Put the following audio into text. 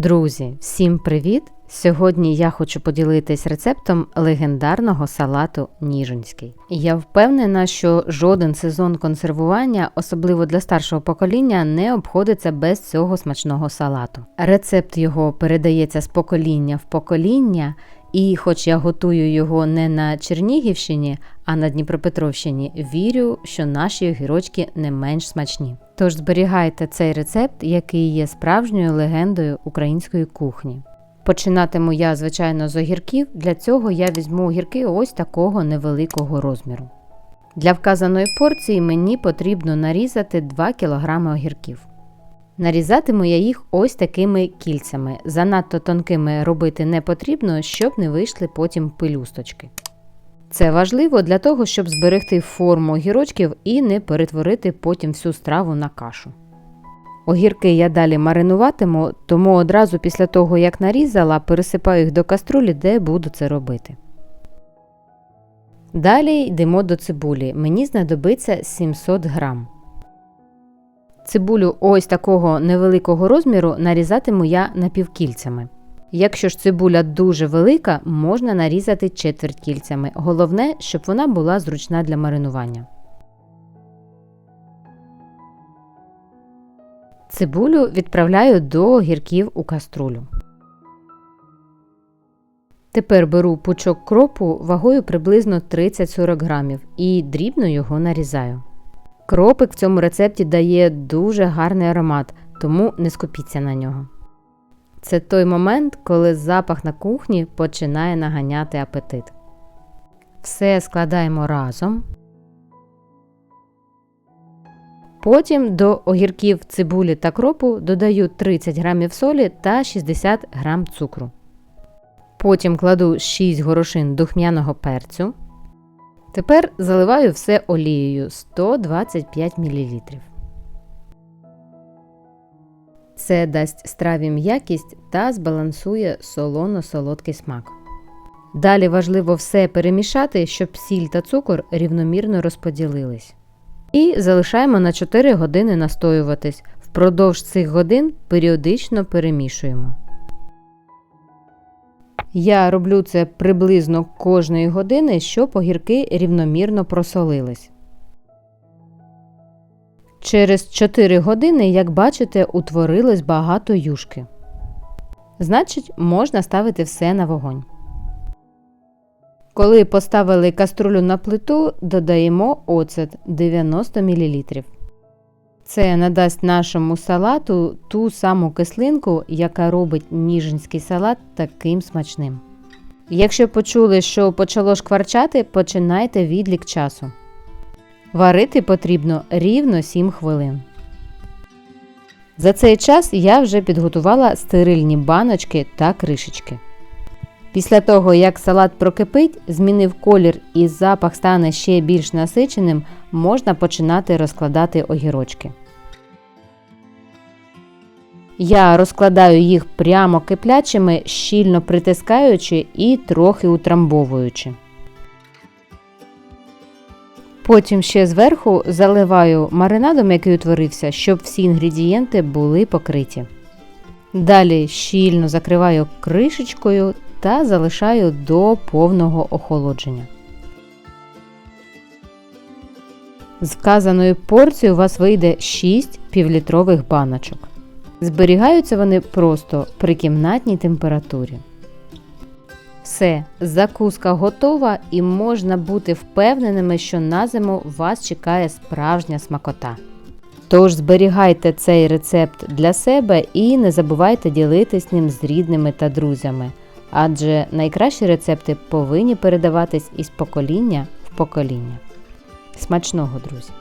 Друзі, всім привіт! Сьогодні я хочу поділитись рецептом легендарного салату Ніжинський. Я впевнена, що жоден сезон консервування, особливо для старшого покоління, не обходиться без цього смачного салату. Рецепт його передається з покоління в покоління, і, хоч я готую його не на Чернігівщині, а на Дніпропетровщині, вірю, що наші огірочки не менш смачні. Тож зберігайте цей рецепт, який є справжньою легендою української кухні. Починатиму я, звичайно, з огірків. Для цього я візьму огірки ось такого невеликого розміру. Для вказаної порції мені потрібно нарізати 2 кг огірків. Нарізатиму я їх ось такими кільцями. Занадто тонкими робити не потрібно, щоб не вийшли потім пилюсточки. Це важливо для того, щоб зберегти форму огірочків і не перетворити потім всю страву на кашу. Огірки я далі маринуватиму, тому одразу після того, як нарізала, пересипаю їх до каструлі, де буду це робити. Далі йдемо до цибулі. Мені знадобиться 700 грам. Цибулю ось такого невеликого розміру нарізатиму я напівкільцями. Якщо ж цибуля дуже велика, можна нарізати четверть кільцями. Головне, щоб вона була зручна для маринування. Цибулю відправляю до огірків у каструлю. Тепер беру пучок кропу вагою приблизно 30-40 грамів і дрібно його нарізаю. Кропик в цьому рецепті дає дуже гарний аромат, тому не скупіться на нього. Це той момент, коли запах на кухні починає наганяти апетит. Все складаємо разом. Потім до огірків цибулі та кропу додаю 30 г солі та 60 г цукру. Потім кладу 6 горошин духмяного перцю. Тепер заливаю все олією 125 мл. Це дасть страві м'якість та збалансує солоно-солодкий смак. Далі важливо все перемішати, щоб сіль та цукор рівномірно розподілились. І залишаємо на 4 години настоюватись. Впродовж цих годин періодично перемішуємо. Я роблю це приблизно кожної години, щоб огірки рівномірно просолились. Через 4 години, як бачите, утворилось багато юшки. Значить, можна ставити все на вогонь. Коли поставили каструлю на плиту, додаємо оцет 90 мл. Це надасть нашому салату ту саму кислинку, яка робить ніжинський салат таким смачним. Якщо почули, що почало шкварчати, починайте відлік часу. Варити потрібно рівно 7 хвилин. За цей час я вже підготувала стерильні баночки та кришечки. Після того, як салат прокипить, змінив колір і запах стане ще більш насиченим, можна починати розкладати огірочки. Я розкладаю їх прямо киплячими, щільно притискаючи і трохи утрамбовуючи. Потім ще зверху заливаю маринадом, який утворився, щоб всі інгредієнти були покриті. Далі щільно закриваю кришечкою та залишаю до повного охолодження. З вказаною порцією у вас вийде 6 півлітрових баночок. Зберігаються вони просто при кімнатній температурі. Все, закуска готова і можна бути впевненими, що на зиму вас чекає справжня смакота. Тож зберігайте цей рецепт для себе і не забувайте ділитись ним з рідними та друзями, адже найкращі рецепти повинні передаватись із покоління в покоління. Смачного, друзі!